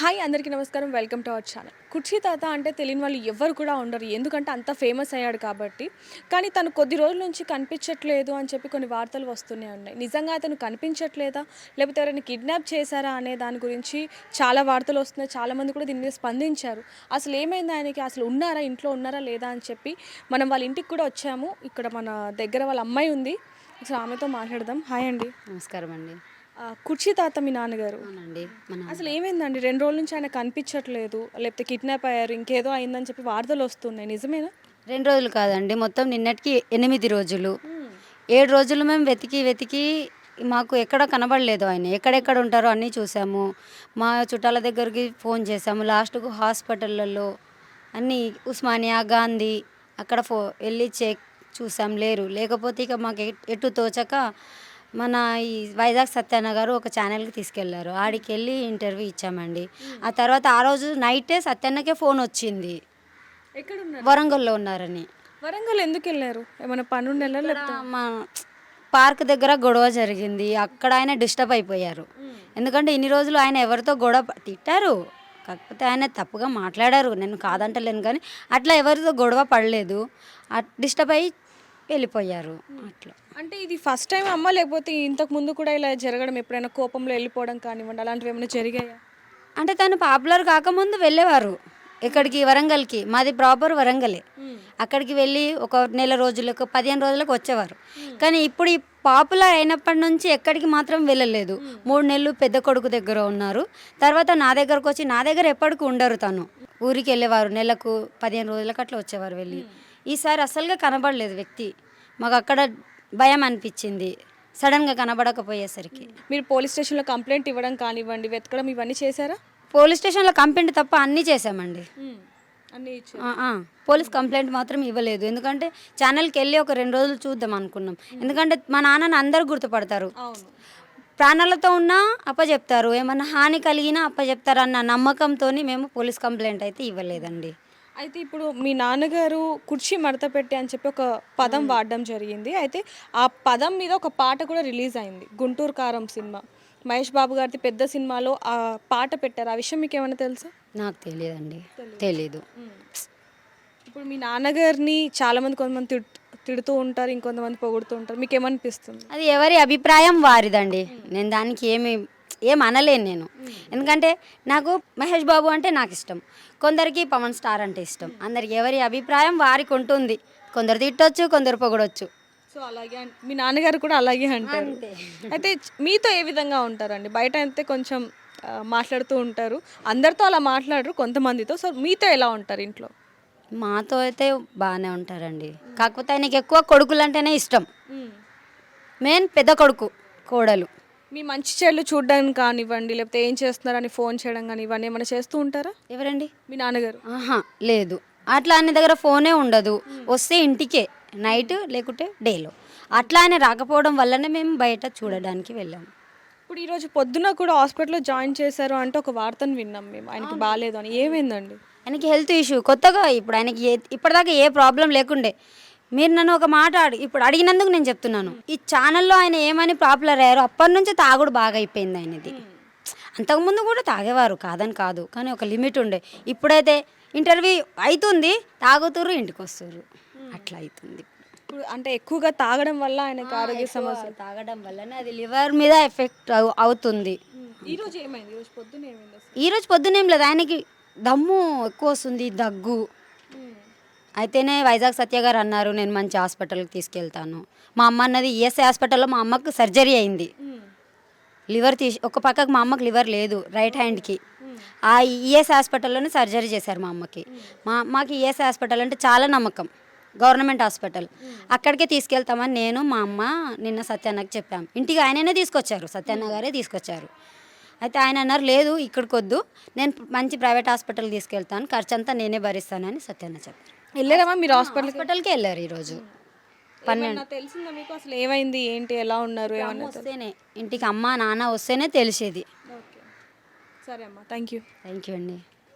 Hi అందరికీ నమస్కారం. Welcome to our channel. కుర్చీ తాత అంటే తెలియని వాళ్ళు ఎవరు కూడా ఉండరు. ఎందుకంటే అంత ఫేమస్ అయ్యాడు కాబట్టి. కానీ తను కొద్ది రోజుల నుంచి కనిపించట్లేదు అని చెప్పి కొన్ని వార్తలు వస్తూనే ఉన్నాయి. నిజంగా అతను కనిపించట్లేదా? లేకపోతే ఎవరైనా కిడ్నాప్ చేశారా అనే దాని గురించి చాలా వార్తలు వస్తున్నాయి. చాలామంది కూడా దీని మీద స్పందించారు. అసలు ఏమైంది ఆయనకి? అసలు ఉన్నారా? ఇంట్లో ఉన్నారా? లేదా? అని చెప్పి మనం వాళ్ళ ఇంటికి కూడా వచ్చాము. ఇక్కడ మన దగ్గర వాళ్ళ అమ్మాయి ఉంది. అసలు ఆమెతో మాట్లాడదాం. హాయ్ అండి. నమస్కారం అండి. కుర్చీ తాత మీ నాన్నగారు? అవునండి మన అసలు ఏమైందండి? రెండు రోజుల నుంచి ఆయన కనిపించట్లేదు లేకపోతే కిడ్నాప్ అయ్యారు ఇంకేదో అయిందని చెప్పి వార్తలు వస్తున్నాయి నిజమేనా? రెండు రోజులు కాదండి మొత్తం నిన్నటికి ఎనిమిది రోజులు. ఏడు రోజులు మేము వెతికి వెతికి మాకు ఎక్కడ కనబడలేదు ఆయన. ఎక్కడెక్కడ ఉంటారో అన్నీ చూసాము. మా చుట్టాల దగ్గరికి ఫోన్ చేసాము. లాస్ట్కు హాస్పిటళ్ళల్లో అన్నీ ఉస్మానియా గాంధీ అక్కడ ఫో వెళ్ళి చెక్ చూసాం లేరు. లేకపోతే ఇక మాకు ఎట్- ఎటు తోచక మన ఈ వైజాగ్ సత్యన్న గారు ఒక ఛానల్కి తీసుకెళ్ళారు. ఆడికి వెళ్ళి ఇంటర్వ్యూ ఇచ్చామండి. ఆ తర్వాత ఆ రోజు నైటే సత్యన్నకే ఫోన్ వచ్చింది. ఎక్కడ ఉన్నారు వరంగల్లో ఉన్నారని. వరంగల్ ఎందుకు వెళ్ళారు? ఏమైనా పని ఉండేలా లేకపోతే? మా పార్క్ దగ్గర గొడవ జరిగింది. అక్కడ ఆయన డిస్టర్బ్ అయిపోయారు. ఎందుకంటే ఇన్ని రోజులు ఆయన ఎవరితో గొడవ ప- తిట్టారు. కాకపోతే ఆయన తప్పుగా మాట్లాడారు. నేను కాదంటలేను కానీ అట్లా ఎవరితో గొడవ పడలేదు. డిస్టర్బ్ అయ్యి వెళ్ళిపోయారు. అట్లా. అంటే ఇది ఫస్ట్ టైం అమ్మ? లేకపోతే ఇంతకు ముందు కూడా ఇలా జరగడం ఎప్పుడైనా కోపంలో వెళ్ళిపోవడం కానివ్వండి అలాంటివి ఏమైనా జరిగాయా? అంటే తను పాపులర్ కాకముందు వెళ్ళేవారు ఎక్కడికి వరంగల్కి. మాది ప్రాపర్ వరంగలే. అక్కడికి వెళ్ళి ఒక నెల రోజులకు పదిహేను రోజులకు వచ్చేవారు. కానీ ఇప్పుడు ఈ పాపులర్ అయినప్పటి నుంచి ఎక్కడికి మాత్రం వెళ్ళలేదు. మూడు నెలలు పెద్ద కొడుకు దగ్గర ఉన్నారు. తర్వాత నా దగ్గరకు వచ్చి నా దగ్గర ఎప్పటికి ఉండరు తను. ఊరికి వెళ్ళేవారు నెలకు పదిహేను రోజులకు అట్లా వచ్చేవారు వెళ్ళి. ఈసారి అసలుగా కనబడలేదు వ్యక్తి. మాకు అక్కడ భయం అనిపించింది. సడన్గా కనబడకపోయేసరికి. మీరు పోలీస్ స్టేషన్లో కంప్లైంట్ ఇవ్వడం కానివ్వండి వెతకడం ఇవన్నీ చేశారా? పోలీస్ స్టేషన్లో కంప్లైంట్ తప్ప అన్నీ ఆ. పోలీస్ కంప్లైంట్ మాత్రం ఇవ్వలేదు. ఎందుకంటే ఛానల్కి వెళ్ళి ఒక రెండు రోజులు చూద్దాం అనుకున్నాం. ఎందుకంటే మా నాన్నని అందరు గుర్తుపడతారు. ప్రాణాలతో ఉన్నా అప్పచెప్తారు ఏమన్నా హాని కలిగినా అప్పచెప్తారు అన్న నమ్మకంతో మేము పోలీస్ కంప్లైంట్ అయితే ఇవ్వలేదండి. అయితే ఇప్పుడు మీ నాన్నగారు కుర్చీ మడత పెట్టి అని చెప్పి ఒక పదం వాడడం జరిగింది. అయితే ఆ పదం మీద ఒక పాట కూడా రిలీజ్ అయింది. గుంటూరు కారం సినిమా. మహేష్ బాబు గారిది పెద్ద సినిమాలో ఆ పాట పెట్టారు. ఆ విషయం మీకు ఏమైనా తెలుసా? నాకు తెలియదండి. తెలీదు. ఇప్పుడు మీ నాన్నగారిని చాలా మంది కొంతమంది తిడ్ తిడుతూ ఉంటారు ఇంకొంతమంది పొగుడుతూ ఉంటారు. మీకు ఏమనిపిస్తుంది అది ఎవరి అభిప్రాయం వారిదండి. నేను దానికి ఏమి ఏం అనలేను నేను. ఎందుకంటే నాకు మహేష్ బాబు అంటే నాకు ఇష్టం. కొందరికి పవన్ స్టార్ అంటే ఇష్టం. అందరికి ఎవరి అభిప్రాయం వారికి ఉంటుంది. కొందరు తిట్టొచ్చు కొందరు పొగడొచ్చు. సో అలాగే మీ నాన్నగారు కూడా అలాగే అంటారు. అయితే మీతో ఏ విధంగా ఉంటారండి? బయట అయితే కొంచెం మాట్లాడుతూ ఉంటారు. అందరితో అలా మాట్లాడరు కొంతమందితో. సో మీతో ఎలా ఉంటారు ఇంట్లో? మాతో అయితే బాగానే ఉంటారండి. కాకపోతే ఆయనకి ఎక్కువ కొడుకులు అంటేనే ఇష్టం. మెయిన్ పెద్ద కొడుకు కోడలు. మీ మంచి చెల్లు చూడడానికి కానివ్వండి లేకపోతే ఏం చేస్తున్నారని ఫోన్ చేయడం కానీ ఇవన్నీ ఏమైనా చేస్తూ ఉంటారా? ఎవరండి? మీ నాన్నగారు. ఆహా లేదు. అట్లా ఆయన దగ్గర ఫోనే ఉండదు. వస్తే ఇంటికే నైట్ లేకుంటే డేలో. అట్లా ఆయన రాకపోవడం వల్లనే మేము బయట చూడడానికి వెళ్ళాము ఇప్పుడు ఈరోజు పొద్దున కూడా హాస్పిటల్లో జాయిన్ చేశారు అంటే ఒక వార్తను విన్నాం మేము. ఆయనకి బాగాలేదు అని. ఏమైందండి? ఆయనకి హెల్త్ ఇష్యూ. కొత్తగా ఇప్పుడు ఆయనకి ఏ ఇప్పటిదాకా ఏ ప్రాబ్లం లేకుండే. మీరు నన్ను ఒక మాట ఇప్పుడు అడిగినందుకు నేను చెప్తున్నాను. ఈ ఛానల్లో ఆయన ఏమని పాపులర్ అయ్యారో అప్పటి నుంచి తాగుడు బాగా అయిపోయింది ఆయనది. అంతకుముందు కూడా తాగేవారు కాదని కాదు కానీ ఒక లిమిట్ ఉండే. ఇప్పుడైతే ఇంటర్వ్యూ అవుతుంది తాగుతుర్రు ఇంటికి వస్తారు అట్లా అవుతుంది ఇప్పుడు అంటే ఎక్కువగా తాగడం వల్ల ఆయనకు ఆరోగ్య సమస్య తాగడం వల్లనే అది లివర్ మీద ఎఫెక్ట్ అవుతుంది. ఈరోజు ఏమైంది? ఈరోజు పొద్దున ఏమైంది అసలు? ఈరోజు పొద్దునేం లేదు ఆయనకి దమ్ము ఎక్కువ వస్తుంది దగ్గు. అయితేనే వైజాగ్ సత్య గారు అన్నారు నేను మంచి హాస్పిటల్కి తీసుకెళ్తాను. మా అమ్మ అన్నది ఈఎస్ఐ హాస్పిటల్లో మా అమ్మకు సర్జరీ అయింది. లివర్ తీసి ఒక పక్కకు మా అమ్మకి లివర్ లేదు రైట్ హ్యాండ్కి. ఆ ఈఎస్ఐ హాస్పిటల్లోనే సర్జరీ చేశారు మా అమ్మకి. మా అమ్మకి ఈఎస్ఐ హాస్పిటల్ అంటే చాలా నమ్మకం గవర్నమెంట్ హాస్పిటల్. అక్కడికే తీసుకెళ్తామని నేను మా అమ్మ నిన్న సత్యన్నకి చెప్పాం. ఇంటికి ఆయననే తీసుకొచ్చారు సత్యన్న గారే తీసుకొచ్చారు. అయితే ఆయన అన్నారు లేదు ఇక్కడికి వద్దు నేను మంచి ప్రైవేట్ హాస్పిటల్ తీసుకెళ్తాను ఖర్చు అంతా నేనే భరిస్తానని సత్యన్న చెప్పారు. వెళ్ళారమ్మా? మీరు హాస్పిటల్ హాస్పిటల్కి? వెళ్ళారు ఈరోజు. పన్నెండు. తెలిసిందా మీకు? అసలు ఏమైంది? ఏంటి? ఎలా ఉన్నారు? ఏమన్నా వస్తేనే. ఇంటికి అమ్మ నాన్న వస్తేనే తెలిసేది. ఓకే. సరే అమ్మా. థ్యాంక్ యూ థ్యాంక్ యూ అండి.